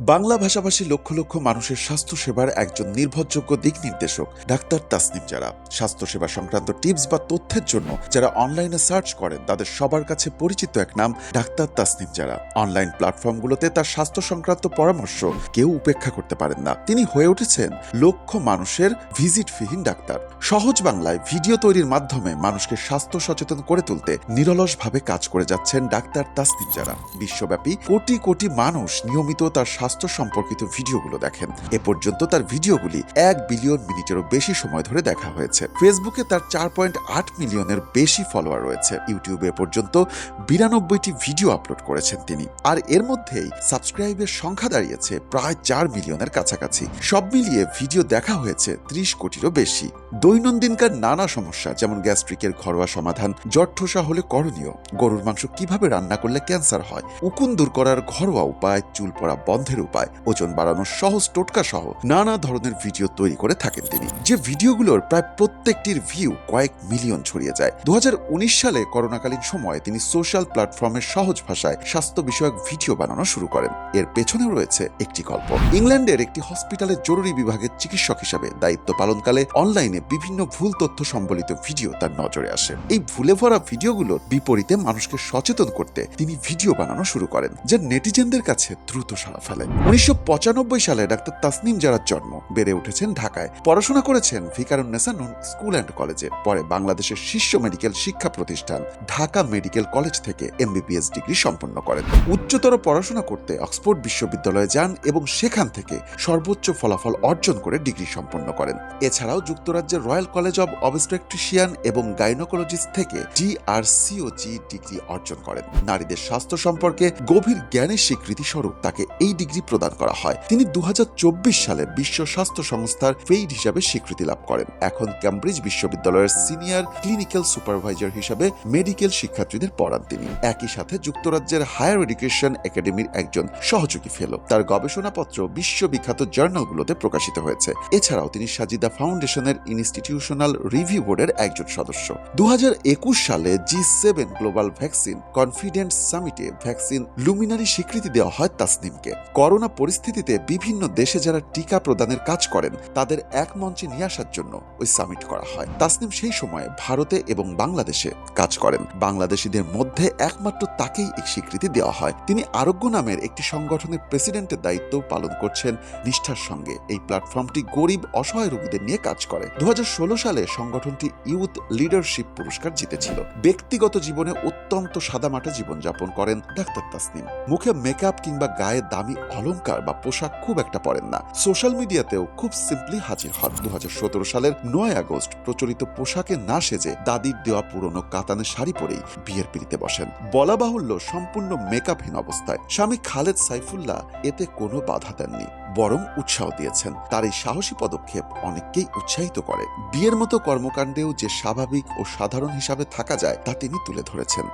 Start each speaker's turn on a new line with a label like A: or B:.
A: বাংলা ভাষাভাষী লক্ষ লক্ষ মানুষের স্বাস্থ্যসেবার একজন নির্ভরযোগ্য দিক নির্দেশক, ডাক্তার তাসনিম যারা স্বাস্থ্যসেবা সংক্রান্ত টিপস বা তথ্যের জন্য যারা অনলাইনে সার্চ করেন, তাদের সবার কাছে পরিচিত এক নাম, ডাক্তার তাসনিম যারা অনলাইন প্ল্যাটফর্মগুলোতে তার স্বাস্থ্য সংক্রান্ত পরামর্শ কেউ উপেক্ষা করতে পারেন না। তিনি হয়ে উঠেছেন লক্ষ মানুষের ভিজিট ফিহীন ডাক্তার। সহজ বাংলায় ভিডিও তৈরির মাধ্যমে মানুষকে স্বাস্থ্য সচেতন করে তুলতে নিরলসভাবে কাজ করে যাচ্ছেন ডাক্তার তাসনিম যারা বিশ্বব্যাপী কোটি কোটি মানুষ নিয়মিত তার স্বাস্থ্য সম্পর্কিত ভিডিওগুলো দেখেন। এ পর্যন্ত তার ভিডিওগুলি এক বিলিয়ন মিনিটেরও বেশি সময় ধরে দেখা হয়েছে। ফেসবুকে তার চার পয়েন্ট আট মিলিয়নের বেশি ফলোয়ার রয়েছে। ইউটিউবে এ পর্যন্ত বিরানব্বইটি ভিডিও আপলোড করেছেন তিনি। আর এর মধ্যেই সাবস্ক্রাইবের সংখ্যা দাঁড়িয়েছে প্রায় চার মিলিয়নের কাছাকাছি। সব মিলিয়ে ভিডিও দেখা হয়েছে ত্রিশ কোটিরও বেশি। দৈনন্দিনকার নানা সমস্যা, যেমন গ্যাস্ট্রিকের ঘরোয়া সমাধান জট্ঠসা হলে করণীয়। গরুর মাংস কীভাবে রান্না করলে ক্যান্সার হয়? উকুন দূর করার ঘরোয়া উপায়, চুল পড়া বন্ধের উপায়। ওজন বাড়ানোর সহজ টোটকা সহ নানা ধরনের ভিডিও তৈরি করে থাকেন তিনি। যে ভিডিওগুলোর প্রায় প্রত্যেকটির ভিউ কয়েক মিলিয়ন ছড়িয়ে যায়। দু হাজার উনিশ সালে করোনাকালীন সময়ে তিনি সোশ্যাল প্ল্যাটফর্মের সহজ ভাষায় স্বাস্থ্য বিষয়ক ভিডিও বানানো শুরু করেন। এর পেছনেও রয়েছে একটি গল্প। ইংল্যান্ডের একটি হসপিটালের জরুরি বিভাগের চিকিৎসক হিসাবে দায়িত্ব পালনকালে অনলাইনে বিভিন্ন ভুল তথ্য সম্বলিত ভিডিও তার নজরে আসে। এই ভুলে ভরা ভিডিওগুলোর বিপরীতে মানুষকে সচেতন করতে তিনি ভিডিও বানানো শুরু করেন, যা নেটিজেনদের কাছে দ্রুত সাড়া ফেলে। উনিশশো সালে ডাক্তার তাসনিম যারার জন্ম। বেড়ে উঠেছেন ঢাকায়। পড়াশোনা করেছেন ভিকারুন্নেসা নুন স্কুল অ্যান্ড কলেজে। পরে বাংলাদেশের শীর্ষ মেডিকেল শিক্ষা প্রতিষ্ঠান ঢাকা মেডিকেল কলেজ থেকে এমবিবিএস ডিগ্রি সম্পন্ন করেন। উচ্চতর পড়াশোনা করতে অক্সফোর্ড বিশ্ববিদ্যালয়ে যান এবং সেখান থেকে সর্বোচ্চ ফলাফল অর্জন করে ডিগ্রি সম্পন্ন করেন। এছাড়াও যুক্তরাজ্যের রয়্যাল কলেজ অব অবস্ট্রেকট্রিশিয়ান এবং গাইনোকোলজিস্ট থেকে ডিআরসিওজি ডিগ্রি অর্জন করেন। নারীদের স্বাস্থ্য সম্পর্কে গভীর জ্ঞানের স্বীকৃতি স্বরূপ তাকে এই ডিগ্রি প্রদান করা হয়। তিনি দু হাজার চব্বিশ সালে বিশ্ব স্বাস্থ্য সংস্থার ফেইড হিসাবে স্বীকৃতি লাভ করেন। এখন ক্যামব্রিজ বিশ্ববিদ্যালয়ের সিনিয়র ক্লিনিক্যাল সুপারভাইজার হিসাবে মেডিকেল শিক্ষার্থীদের পড়ান তিনি। একই সাথে যুক্তরাজ্যের হায়ার এডুকেশন একাডেমির একজন সহযোগী ফেলো তার গবেষণাপত্র বিশ্ববিখ্যাত জার্নালগুলোতে প্রকাশিত হয়েছে। এছাড়াও তিনি সাজিদা ফাউন্ডেশনের ইনস্টিটিউশনাল রিভিউ বোর্ডের একজন সদস্য। দু হাজার একুশ সালে G seven global vaccine confidence সামিটে vaccine luminary স্বীকৃতি দেওয়া হয় তাসনিমকে। করোনা পরিস্থিতিতে বিভিন্ন দেশে যারা টিকা প্রদানের কাজ করেন, তাদের এক মঞ্চে নিয়ে আসার জন্য ওই সামিট করা হয়। তাসনিম সেই সময় ভারতে এবং বাংলাদেশে কাজ করেন। বাংলাদেশিদের মধ্যে একমাত্র তাকেই এই স্বীকৃতি দেওয়া হয়। তিনি আরোগ্য নামের একটি সংগঠনের প্রেসিডেন্টের দায়িত্ব পালন করছেন নিষ্ঠার সঙ্গে। এই প্ল্যাটফর্মটি গরিব, অসহায় রোগীদের নিয়ে কাজ করে। দু হাজার ষোলো সালে সংগঠনটি ইউথ লিডারশিপ পুরস্কার জিতেছিল। ব্যক্তিগত জীবনে অত্যন্ত সাদামাটা জীবনযাপন করেন ডাক্তার তাসনিম। মুখে মেকআপ কিংবা গায়ে দামি অলংকার বা পোশাক খুব একটা পরেন না। সোশ্যাল মিডিয়াতেও খুব সিম্পলি হাজির হন। দুহাজার সতেরো সালের নয় আগস্ট প্রচলিত পোশাকে না সেজে দাদির দেওয়া পুরনো কাতানে শাড়ি পরেই বিয়ের পিড়িতে বসেন। বলা বাহুল্য সম্পূর্ণ মেকআপহীন অবস্থায় স্বামী খালেদ সাইফুল্লাহ এতে কোনো বাধা দেননি, বরং উৎসাহ দিয়েছেন। তার এই সাহসী পদক্ষেপ অনেককেই উৎসাহিত করে। বিয়ের মতো কর্মকাণ্ডেও যে স্বাভাবিক ও সাধারণ হিসাবে থাকা যায়, তা তিনি তুলে ধরেছেন।